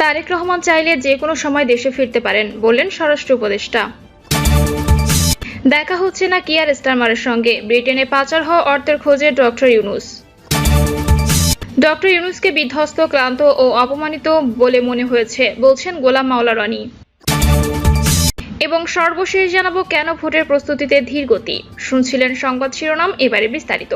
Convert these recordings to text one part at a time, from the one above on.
তারেক রহমান চাইলে যে কোনো সময় দেশে ফিরতে পারেন, বললেন স্বরাষ্ট্র উপদেষ্টা। দেখা হচ্ছে না কিয়ার স্টারমারের সঙ্গে। ব্রিটেনে পাচার হওয়া অর্থের খোঁজে ডক্টর ইউনুস। ডক্টর ইউনুসকে বিধ্বস্ত, ক্লান্ত ও অপমানিত বলে মনে হয়েছে, বলছেন গোলাম মাওলা রনি। এবং সর্বশেষ জানাব কেন ভোটের প্রস্তুতিতে ধীর গতি। শুনছিলেন সংবাদ শিরোনাম, এবারে বিস্তারিত।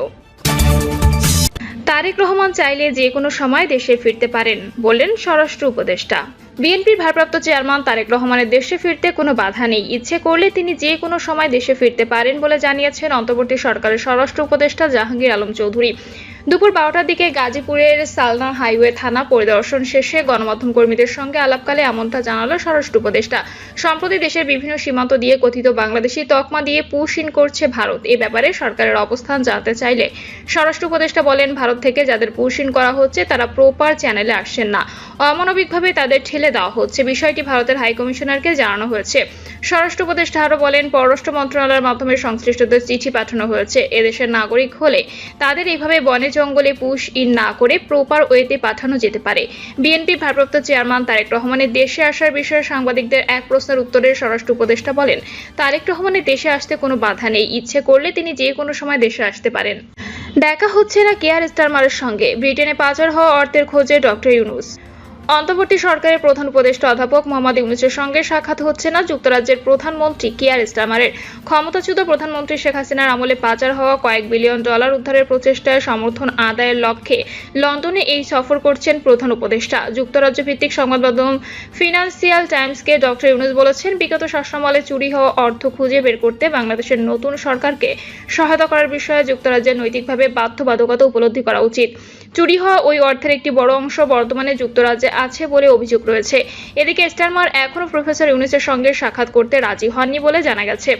তারেক রহমান চাইলে যে কোনো সময় দেশে ফিরতে পারেন, বললেন স্বরাষ্ট্র উপদেষ্টা। বিএনপির ভারপ্রাপ্ত চেয়ারম্যান তারেক রহমানের দেশে ফিরতে কোনো বাধা নেই। ইচ্ছে করলে তিনি যে কোনো সময় দেশে ফিরতে পারেন বলে জানিয়েছেন অন্তর্বর্তী সরকারের স্বরাষ্ট্র উপদেষ্টা জাহাঙ্গীর আলম চৌধুরী। দুপুর বারোটার দিকে গাজীপুরের সালনা হাইওয়ে থানা পরিদর্শন শেষে গণমাধ্যম কর্মীদের সঙ্গে আলাপকালে এমনটা জানালো স্বরাষ্ট্র উপদেষ্টা। সম্প্রতি দেশের বিভিন্ন সীমান্ত দিয়ে কথিত বাংলাদেশি তকমা দিয়ে পুশিন করছে ভারত। এ ব্যাপারে সরকারের অবস্থান জানতে চাইলে স্বরাষ্ট্র উপদেষ্টা বলেন, ভারত থেকে যাদের পুশিন করা হচ্ছে তারা প্রপার চ্যানেলে আসছেন না। অমানবিকভাবে তাদের ঠেলে দেওয়া হচ্ছে। বিষয়টি ভারতের হাইকমিশনারকে জানানো হয়েছে। স্বরাষ্ট্র উপদেষ্টা আরও বলেন, পররাষ্ট্র মন্ত্রণালয়ের মাধ্যমে সংশ্লিষ্টদের চিঠি পাঠানো হয়েছে। এদেশের নাগরিক হলে তাদের এইভাবে বনে জঙ্গলে পুশ ইন না করে প্রপার ওয়েতে পাঠানো যেতে পারে। বিএনপি ভারপ্রাপ্ত চেয়ারম্যান তারেক রহমানের দেশে আসার বিষয়ে সাংবাদিকদের এক প্রশ্নের উত্তরে স্বরাষ্ট্র উপদেষ্টা বলেন, তারেক রহমানের দেশে আসতে কোনো বাধা নেই, ইচ্ছে করলে তিনি যে কোনো সময় দেশে আসতে পারেন। দেখা হচ্ছে না কেয়ার স্টারমারের সঙ্গে। ব্রিটেনে পাচার হওয়া অর্থের খোঁজে ডক্টর ইউনুস। অন্তর্বর্তী সরকারের প্রধান উপদেষ্টা অধ্যাপক মোহাম্মদ ইউনুসের সঙ্গে সাক্ষাৎ হচ্ছে না যুক্তরাজ্যের প্রধানমন্ত্রী কিয়ার ইসলামারের ক্ষমতাচ্যুত প্রধানমন্ত্রী শেখ হাসিনার আমলে পাচার হওয়া কয়েক বিলিয়ন ডলার উদ্ধারের প্রচেষ্টায় সমর্থন আদায়ের লক্ষ্যে লন্ডনে এই সফর করছেন প্রধান উপদেষ্টা। যুক্তরাজ্য ভিত্তিক সংবাদ মাধ্যম ফিনান্সিয়াল টাইমসকে ডক্টর ইউনুস বলেছেন, বিগত শাসনামলে চুরি হওয়া অর্থ খুঁজে বের করতে বাংলাদেশের নতুন সরকারকে সহায়তা করার বিষয়ে যুক্তরাজ্যের নৈতিকভাবে বাধ্যবাধকতা উপলব্ধি করা উচিত। চুরি হওয়া ওই অর্থের একটি বড় অংশ বর্তমানে যুক্তরাজ্যে আছে বলে অভিযোগ রয়েছে। এদিকে স্টারমার এখনও প্রফেসর ইউনুসের সঙ্গে সাক্ষাৎ করতে রাজি হননি বলে জানা গেছে।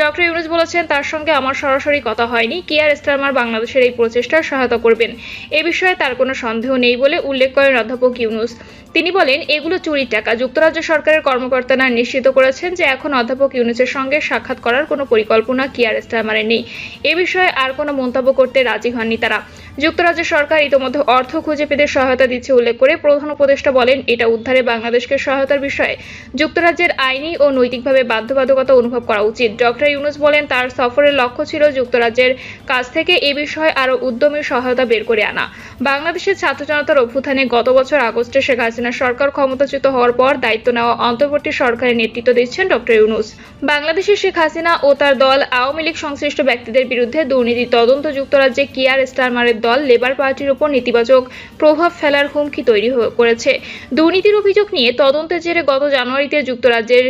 ডক্টর ইউনুস বলেছেন, তার সঙ্গে আমার সরাসরি কথা হয়নি। কিয়ার স্টারমার বাংলাদেশের এই প্রচেষ্টার সহায়তা করবেন? এ বিষয়ে তার কোনো সন্দেহ নেই বলে উল্লেখ করেন অধ্যাপক ইউনুস। তিনি বলেন, এগুলো চুরির টাকা। যুক্তরাজ্য সরকারের কর্মকর্তারা নিশ্চিত করেছেন যে এখন অধ্যাপক ইউনুসের সঙ্গে সাক্ষাৎ করার কোনো পরিকল্পনা কিয়ার স্টারমারের নেই। এ বিষয়ে আর কোনো মন্তব্য করতে রাজি হননি তারা। যুক্তরাজ্য সরকার ইতোমধ্যে অর্থ খুঁজে পেতে সহায়তা দিচ্ছে উল্লেখ করে প্রধান উপদেষ্টা বলেন, এটা উদ্ধারে বাংলাদেশকে সহায়তার বিষয়ে। যুক্তরাজ্যের আইনি ও নৈতিকভাবে বাধ্যবাধকতা অনুভব করা উচিত। ডক্টর ইউনুস বলেন, তার সফরের লক্ষ্য ছিল যুক্তরাজ্যের কাছ থেকে এ বিষয়ে আরও উদ্যমী সহায়তা বের করে আনা। বাংলাদেশের ছাত্র জনতার অভ্যুত্থানে গত বছর আগস্টে শেখ হাসিনা সরকার ক্ষমতাচ্যুত হওয়ার পর দায়িত্ব নেওয়া অন্তর্বর্তী সরকারের নেতৃত্ব দিচ্ছেন ডক্টর ইউনুস। বাংলাদেশের শেখ হাসিনা ও তার দল আওয়ামী লীগ সংশ্লিষ্ট ব্যক্তিদের বিরুদ্ধে দুর্নীতি, তদন্ত যুক্তরাজ্যে কিয়ার স্টারমারের দল লেবার পার্টির উপর নেতিবাচক প্রভাব ফেলার হুমকি তৈরি করেছে। দুর্নীতির অভিযোগ নিয়ে তদন্তের জেরে গত জানুয়ারিতে যুক্তরাজ্যের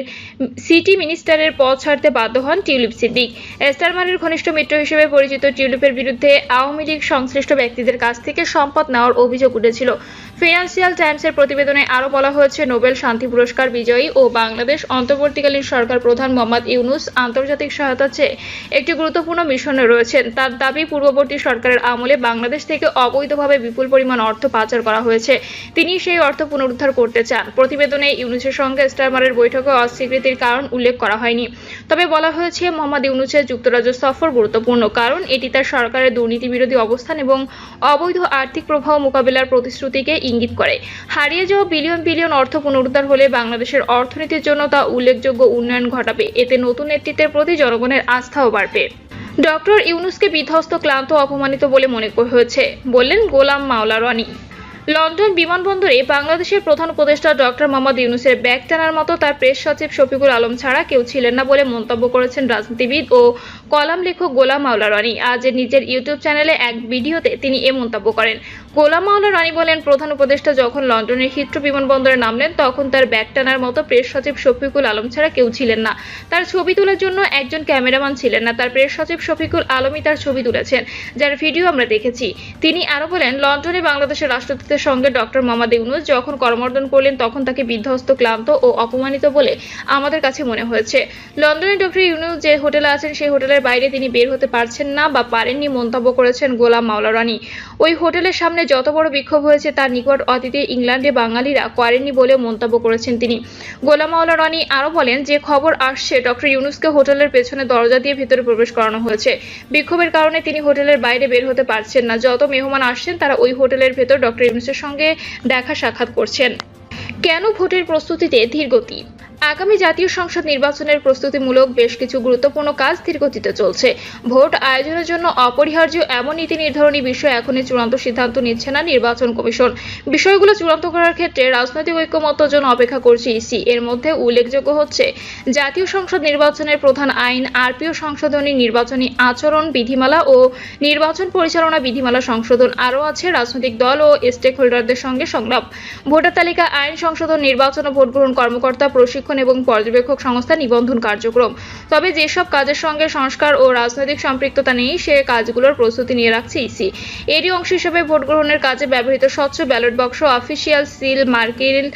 সিটি মিনিস্টারের পদ ছাড়তে বাধ্য হন টিউলিপ সিদ্দিক। স্টারমারের ঘনিষ্ঠ মিত্র হিসেবে পরিচিত টিউলিপের বিরুদ্ধে আওয়ামী লীগ সংশ্লিষ্ট ব্যক্তিদের কাছ থেকে সম্পদ নেওয়ার অভিযোগ উঠেছিল। ফিনান্সিয়াল টাইমসের প্রতিবেদনে আরও বলা হয়েছে, নোবেল শান্তি পুরস্কার বিজয়ী ও বাংলাদেশ অন্তর্বর্তীকালীন সরকার প্রধান মোহাম্মদ ইউনুস আন্তর্জাতিক সহায়তা চেয়ে একটি গুরুত্বপূর্ণ মিশনে রয়েছেন। তার দাবি, পূর্ববর্তী সরকারের আমলে বাংলাদেশ থেকে অবৈধভাবে বিপুল পরিমাণ অর্থ পাচার করা হয়েছে। তিনি সেই অর্থ পুনরুদ্ধার করতে চান। প্রতিবেদনে ইউনুসের সঙ্গে স্টারমারের বৈঠকে অস্বীকৃতির কারণ উল্লেখ করা হয়নি। তবে বলা হয়েছে, মোহাম্মদ ইউনুসের যুক্তরাজ্য সফর গুরুত্বপূর্ণ কারণ এটি তার সরকারের দুর্নীতি বিরোধী অবস্থান এবং অবৈধ আর্থিক প্রভাব মোকাবেলার প্রতিশ্রুতিকে ইঙ্গিত করে। হারিয়ে যাওয়া বিলিয়ন বিলিয়ন অর্থ পুনরুদ্ধার হলে বাংলাদেশের অর্থনীতির জন্য তা উল্লেখযোগ্য উন্নয়ন ঘটাবে। এতে নতুন নেতৃত্বের প্রতি জনগণের আস্থাও বাড়বে। ডক্টর ইউনুসকে বিধ্বস্ত, ক্লান্ত, অপমানিত বলে মনে হয়েছে, বললেন গোলাম মাওলা রনি। লন্ডন বিমানবন্দরে বাংলাদেশের প্রধান উপদেষ্টা ডক্টর মোহাম্মদ ইউনুসের ব্যাগ টানার মতো তার প্রেস সচিব শফিকুল আলম ছাড়া কেউ ছিলেন না বলে মন্তব্য করেছেন রাজনীতিবিদ ও কলাম লেখক গোলাম মাওলা রানী আজ নিজের ইউটিউব চ্যানেলে এক ভিডিওতে তিনি এ মন্তব্য করেন। গোলাম মাওলা রানী বলেন, প্রধান উপদেষ্টা যখন লন্ডনের হিথ্রো বিমানবন্দরে নামলেন, তখন তার ব্যাগ টানার মতো প্রেস সচিব শফিকুল আলম ছাড়া কেউ ছিলেন না। তার ছবি তোলার জন্য একজন ক্যামেরাম্যান ছিলেন না, তার প্রেস সচিব শফিকুল আলমই তার ছবি তুলেছেন, যার ভিডিও আমরা দেখেছি। তিনি আরও বলেন, লন্ডনে বাংলাদেশের রাষ্ট্রদূতের সঙ্গে ডক্টর মোহাম্মদ ইউনুস যখন করমর্দন করলেন, তখন তাকে বিধ্বস্ত, ক্লান্ত ও অপমানিত বলে আমাদের কাছে মনে হয়েছে। লন্ডনে ডক্টর ইউনুস যে হোটেলে আছেন, সেই হোটেলের বাইরে তিনি বের হতে পারছেন না বা পারেননি মন্তব্য করেছেন গোলাম মাওলা রানী। ওই হোটেলের সামনে যত বড় বিক্ষোভ হয়েছে, তার নিকট অতীতে ইংল্যান্ডে বাঙালিরা করেননি বলে মন্তব্য করেছেন তিনি। গোলাম মাওলা রানী আরও বলেন যে, খবর আসছে, ডক্টর ইউনুসকে হোটেলের পেছনে দরজা দিয়ে ভেতরে প্রবেশ করানো হয়েছে। বিক্ষোভের কারণে তিনি হোটেলের বাইরে বের হতে পারছেন না। যত মেহমান আসছেন, তারা ওই হোটেলের ভেতর ডক্টর ইউনুসের সঙ্গে দেখা সাক্ষাৎ করছেন। কেন ভোটের প্রস্তুতিতে ধীরগতি আগামী জাতীয় সংসদ নির্বাচনের প্রস্তুতিমূলক বেশ কিছু গুরুত্বপূর্ণ কাজ ধীরগতিতে চলছে। ভোট আয়োজনের জন্য অপরিহার্য এমন নীতি নির্ধারণী বিষয় এখনই চূড়ান্ত সিদ্ধান্ত নিচ্ছে না নির্বাচন কমিশন। বিষয়গুলো চূড়ান্ত করার ক্ষেত্রে রাজনৈতিক ঐক্যমত্যের জন্য অপেক্ষা করছে ইসি। এর মধ্যে উল্লেখযোগ্য হচ্ছে, জাতীয় সংসদ নির্বাচনের প্রধান আইন, আরপিও সংশোধনী, নির্বাচনী আচরণ বিধিমালা ও নির্বাচন পরিচালনা বিধিমালা সংশোধন আরও আছে। রাজনৈতিক দল ও স্টেক হোল্ডারদের সঙ্গে সংলাপ। ভোটার তালিকা আইন সংশোধন, নির্বাচন ও ভোট গ্রহণ কর্মকর্তা, প্রশিক্ষণ এবং পর্যবেক্ষক সংস্থা নিবন্ধন কার্যক্রম। তবে যেসব কাজের সঙ্গে সংস্কার ও রাজনৈতিক সম্পৃক্ততা নেই, সে কাজগুলোর প্রস্তুতি নিয়ে রাখছে ইসি। এরই অংশ হিসেবে ভোট গ্রহণের কাজে ব্যবহৃত স্বচ্ছ ব্যালট বক্স অফিসিয়াল সিল মার্কিল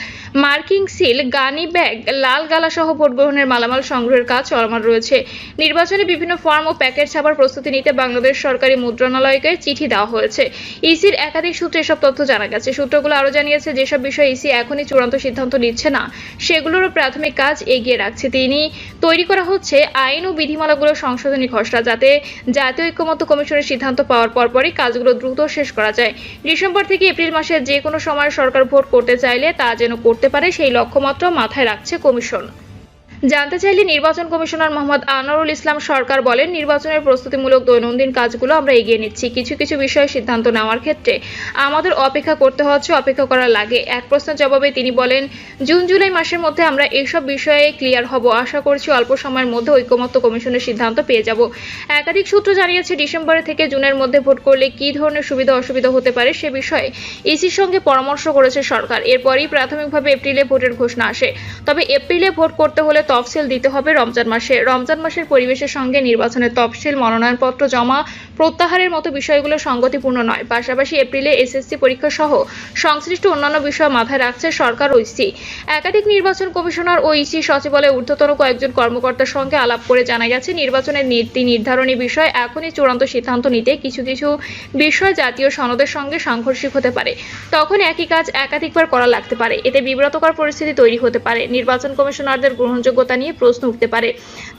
মার্কিং সিল, গানি ব্যাগ, লাল গালা সহ ভোট গ্রহণের মালামাল সংগ্রহের কাজ চলমান রয়েছে। নির্বাচনে বিভিন্ন ফর্ম ও প্যাকেট ছাপার প্রস্তুতি নিতে বাংলাদেশ সরকারি মুদ্রণালয়কে চিঠি দেওয়া হয়েছে। ইসির একাধিক সূত্রে এসব তথ্য জানা গেছে। সূত্রগুলো আরও জানিয়েছে, যেসব বিষয়ে ইসি এখনই চূড়ান্ত সিদ্ধান্ত নিচ্ছে না, সেগুলোরও প্রাথমিক কাজ এগিয়ে রাখছে। তিনি তৈরি করা হচ্ছে আইন ও বিধিমালাগুলো সংশোধনী খসড়া যাতে জাতীয় ঐক্যমত্য কমিশনের সিদ্ধান্ত পাওয়ার পরপরই কাজগুলো দ্রুত শেষ করা যায়। ডিসেম্বর থেকে এপ্রিল মাসের যে কোনো সময় সরকার ভোট করতে চাইলে তা যেন করতে পারে সেই লক্ষ্যমাত্রা মাথায় রাখছে কমিশন। জানতে চাইলে নির্বাচন কমিশনার মোহাম্মদ আনোয়ারুল ইসলাম সরকার বলেন, নির্বাচনের প্রস্তুতিমূলক দৈনন্দিন কাজগুলো আমরা এগিয়ে নিচ্ছি। কিছু কিছু বিষয়ে সিদ্ধান্ত নেওয়ার ক্ষেত্রে আমাদের অপেক্ষা করতে হচ্ছে, অপেক্ষা করা লাগে। এক প্রশ্নের জবাবে তিনি বলেন, জুন, জুলাই মাসের মধ্যে আমরা এইসব বিষয়ে ক্লিয়ার হব। আশা করছি অল্প সময়ের মধ্যে ঐকমত্য কমিশনের সিদ্ধান্ত পেয়ে যাব। একাধিক সূত্র জানিয়েছে ডিসেম্বরে থেকে জুনের মধ্যে ভোট করলে কী ধরনের সুবিধা অসুবিধা হতে পারে সে বিষয়ে ইসির সঙ্গে পরামর্শ করেছে সরকার। এরপরই প্রাথমিকভাবে এপ্রিলে ভোটের ঘোষণা আসে। তবে এপ্রিলে ভোট করতে হলে তফসিল দিতে হবে রমজান মাসে। রমজান মাসের পরিবেশের সঙ্গে নির্বাচনের তফসিল মনোনয়নপত্র জমা প্রত্যাহারের মতো বিষয়গুলো সঙ্গতিপূর্ণ নয়। পাশাপাশি এপ্রিলে এসএসসি পরীক্ষা সহ সংশ্লিষ্ট অন্যান্য বিষয় মাথায় রাখছে সরকার ও ইসি। একাধিক নির্বাচন কমিশনার ও ইসি সচিবালয়ের ঊর্ধ্বতন কয়েকজন কর্মকর্তার সঙ্গে আলাপ করে জানা গেছে নির্বাচনের নীতি নির্ধারণী বিষয় এখনই চূড়ান্ত সিদ্ধান্ত নিতে কিছু কিছু বিষয় জাতীয় সনদের সঙ্গে সাংঘর্ষিক হতে পারে। তখন একই কাজ একাধিকবার করা লাগতে পারে। এতে বিব্রতকর পরিস্থিতি তৈরি হতে পারে। নির্বাচন কমিশনারদের গ্রহণযোগ্যতা নিয়ে প্রশ্ন উঠতে পারে।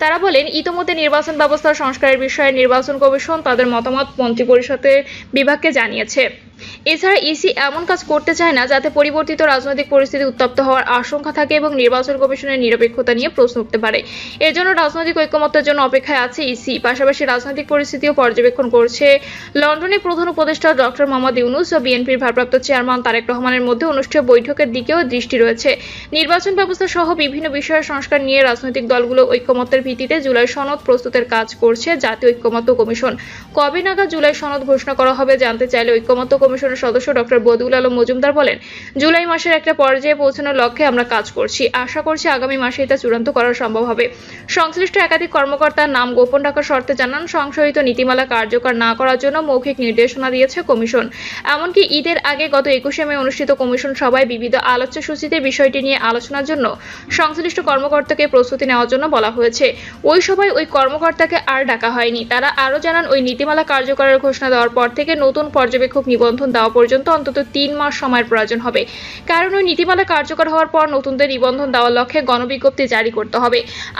তারা বলেন, ইতোমধ্যে নির্বাচন ব্যবস্থা সংস্কারের বিষয়ে নির্বাচন কমিশন তাদের মতামত মন্ত্রিপরিষদের বিভাগকে জানিয়েছে। এছাড়া ইসি এমন কাজ করতে চায় না যাতে পরিবর্তিত রাজনৈতিক পরিস্থিতি উত্তপ্ত হওয়ার আশঙ্কা থাকে এবং নির্বাচন কমিশনের নিরপেক্ষতা নিয়ে প্রশ্ন উঠতে পারে। এর জন্য রাজনৈতিক ঐক্যমত্যের জন্য অপেক্ষায় আছে ইসি। পাশাপাশি রাজনৈতিক পরিস্থিতিও পর্যবেক্ষণ করছে। লন্ডনের প্রধান উপদেষ্টা ডক্টর মোহাম্মদ ইউনুস ও বিএনপির ভারপ্রাপ্ত চেয়ারম্যান তারেক রহমানের মধ্যে অনুষ্ঠিত বৈঠকের দিকেও দৃষ্টি রয়েছে। নির্বাচন ব্যবস্থা সহ বিভিন্ন বিষয়ের সংস্কার নিয়ে রাজনৈতিক দলগুলো ঐক্যমত্যের ভিত্তিতে জুলাই সনদ প্রস্তুতের কাজ করছে জাতীয় ঐক্যমত্য কমিশন। কবে নাগাদ জুলাই সনদ ঘোষণা করা হবে জানতে চাইলে ঐক্যমত্য কমিশনের সদস্য ডক্টর বদিউল আলম মজুমদার বলেন, জুলাই মাসের একটা পর্যায়ে পৌঁছানোর লক্ষ্যে আমরা কাজ করছি। আশা করছি আগামী মাসেই তা চূড়ান্ত করা সম্ভব হবে। সংশ্লিষ্ট একাধিক কর্মকর্তার নাম গোপন রাখার শর্তে জানান সংশোধিত নীতিমালা কার্যকর না করার জন্য মৌখিক নির্দেশনা দিয়েছে কমিশন। এমনকি ঈদের আগে গত একুশে মে অনুষ্ঠিত কমিশন সভায় বিবিধ আলোচ্য সূচিতে বিষয়টি নিয়ে আলোচনার জন্য সংশ্লিষ্ট কর্মকর্তাকে প্রস্তুতি নেওয়ার জন্য বলা হয়েছে। ওই সভায় ওই কর্মকর্তাকে আর ডাকা হয়নি। তারা আরও জানান, ওই নীতিমালা কার্যকরের ঘোষণা দেওয়ার পর থেকে নতুন পর্যবেক্ষক নিবন্ধন দেওয়া পর্যন্ত অন্তত তিন মাস সময়ের প্রয়োজন হবে। কারণ ওই নীতিমালা কার্যকর হওয়ার পর নতুনদের নিবন্ধন দেওয়ার লক্ষ্যে গণবিজ্ঞপ্তি জারি করতে হবে।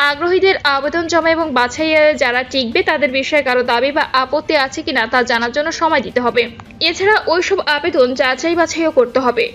আগ্রহীদের আবেদন জমা এবং বাছাইয়ে যারা টিকবে তাদের বিষয়ে কারও দাবি বা আপত্তি আছে কিনা তা জানার জন্য সময় দিতে হবে। এছাড়া ওইসব আবেদন যাচাই বাছাইও করতে হবে।